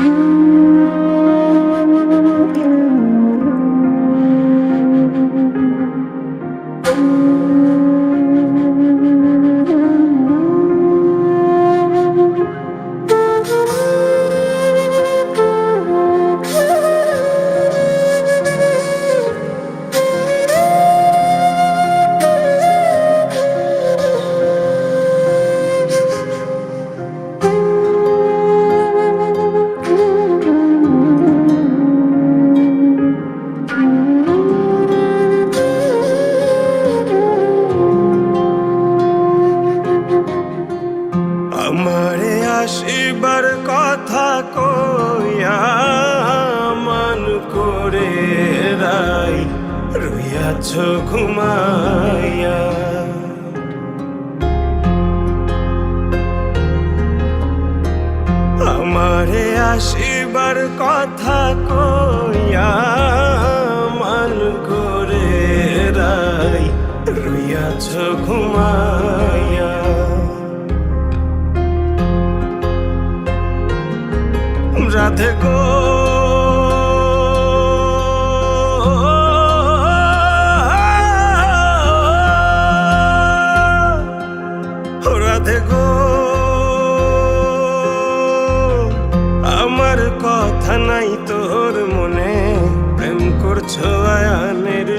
আমারে রইয়াছ ঘুমাইয়া। আমারে আসিবার কথা কইয়া মান করে রাই রইয়াছ ঘুমাইয়া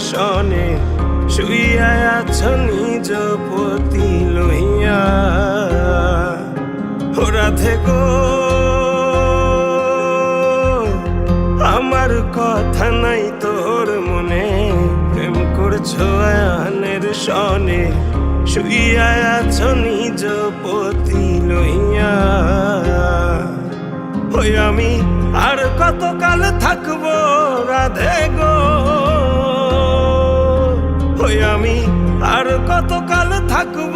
সনে শুইয়া আছো নিজ পতি লইয়া রাধে গো, আমার কথা নাই তোর মনে। প্রেম করছ আয়ানের সনে শুইয়া আছো নিজ পতি লইয়া। ওই আমি আর কতকাল থাকব রাধে গো? ওই আমি, আর কতকাল থাকব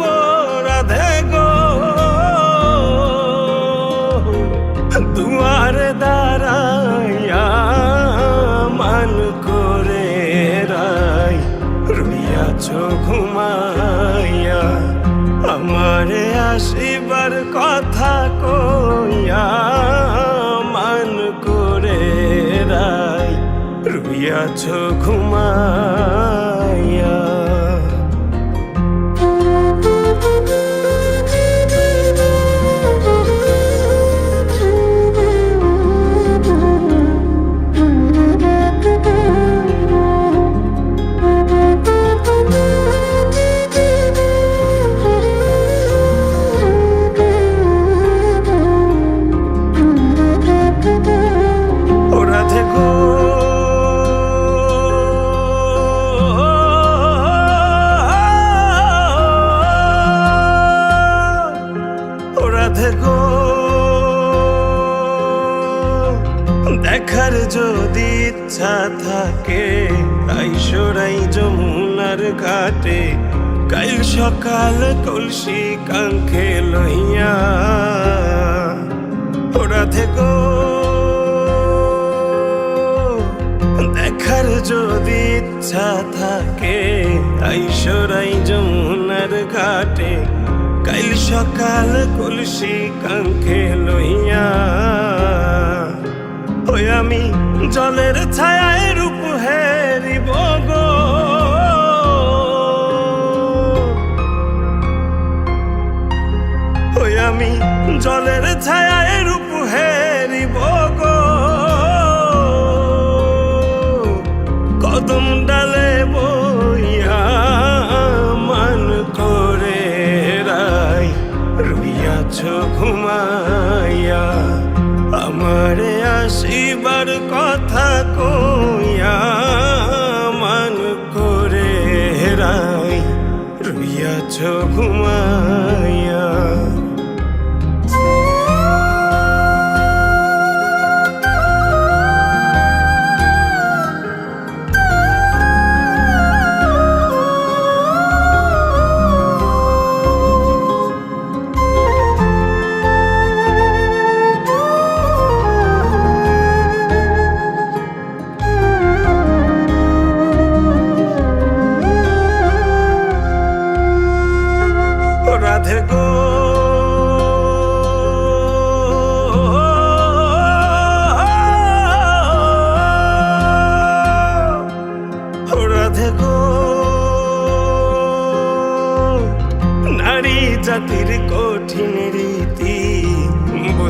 রাধে গো? দুয়ারে দাঁড়াইয়া মান করে রাই রুইয়াছ ঘুমাইয়া, আমারে আসিবার কথা কইয়া মান করে রাই রুইয়াছ ঘুমাইয়া। যদি ইচ্ছা থাকে আইসরাই যমুনার ঘাটে। কাল সকাল কলসি কাঙ্খে লইয়া ও রাধে গো দেখার যদি ইচ্ছা থাকে আইসরাই যমুনার ঘাটে। কাল সকাল কলসি কাঙ্খে লইয়া ওই আমি জলের ছায়ায় রূপ হেরিব গো। ওই আমি জলের ছায়ায় কথা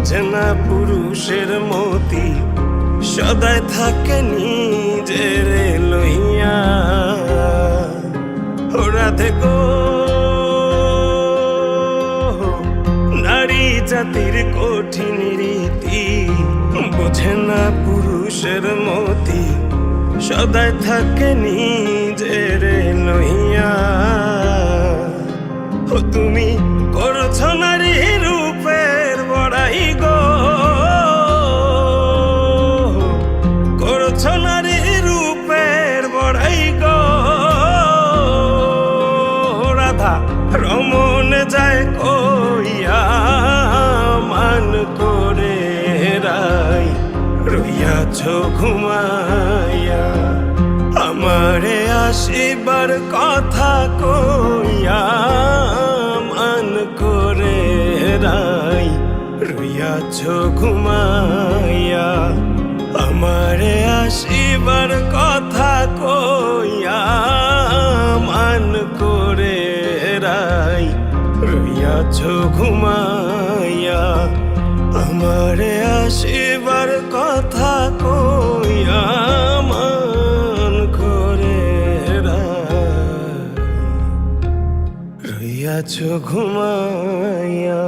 বোঝে না পুরুষের মতি। সদায় থাকে নিজের লইয়া। ও রাধে গো। নারী জাতির কঠিন রীতি বোঝে না পুরুষের মতি। সদায় থাকে নিজের লইয়া। ও তুমি করছ নারী রমন যায় কইয়া মান করে রাই, রইয়াছ ঘুমাইয়া। আমারে আসিবার কথা কইয়া মান করে রাই, রইয়াছ ঘুমাইয়া। আমারে আসিবার কথা কইয়া মান করে রইয়াছ ঘুমাইয়া আমার আসিবার কথা কইয়া মান করে রইয়াছ ঘুমাইয়া।